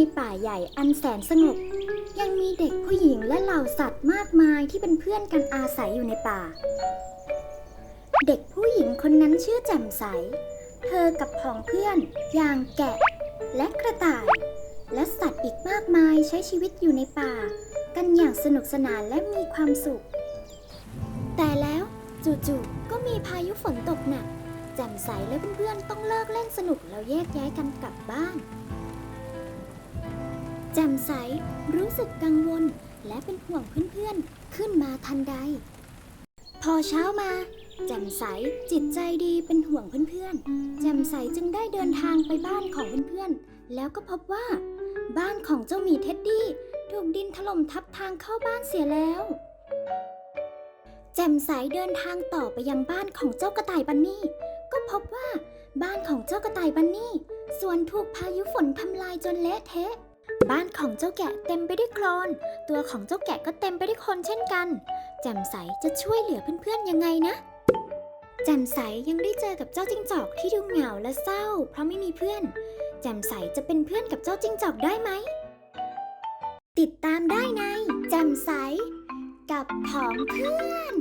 ในป่าใหญ่อันแสนสงบ ยังมีเด็กผู้หญิงและเหล่าสัตว์มากมายที่เป็นเพื่อนกันอาศัยอยู่ในป่า เด็กผู้หญิงคนนั้นชื่อแจ่มใส เธอกับผองเพื่อนอย่างแกะ และกระต่าย และสัตว์อีกมากมายใช้ชีวิตอยู่ในป่า กันอย่างสนุกสนานและมีความสุข แต่แล้วจู่ๆก็มีพายุฝนตกหนักแจ่มใสและเพื่อนๆต้องเลิกเล่นสนุกแล้วแยกย้ายกันกลับบ้าน แจ่มใสรู้สึกกังวลและเป็นห่วงเพื่อนๆ ขึ้นมาทันใด พอเช้ามาแจ่มใสจิตใจดีเป็นห่วงเพื่อนๆ แจ่มใสจึงได้เดินทางไปบ้านของเพื่อนๆ แล้วก็พบว่า บ้านของเจ้าหมีเท็ดดี้ถูกดินถล่มทับทางเข้าบ้านเสียแล้ว แจ่มใสเดินทางต่อไปยังบ้านของเจ้ากระต่ายบันนี่ ก็พบว่า บ้านของเจ้ากระต่ายบันนี่ ส่วนถูกพายุฝนทำลายจนเละเทะ บ้านของเจ้าแกะเต็มไปด้วยโคลน ตัวของเจ้าแกะก็เต็มไปด้วยโคลนเช่นกัน แจ่มใสจะช่วยเหลือเพื่อนๆยังไงนะ แจ่มใสยังได้เจอกับเจ้าจิ้งจอกที่ดูเหงาและเศร้า เพราะไม่มีเพื่อน แจ่มใสจะเป็นเพื่อนกับเจ้าจิ้งจอกได้ไหม ติดตามได้ในแจ่มใส กับผองเพื่อน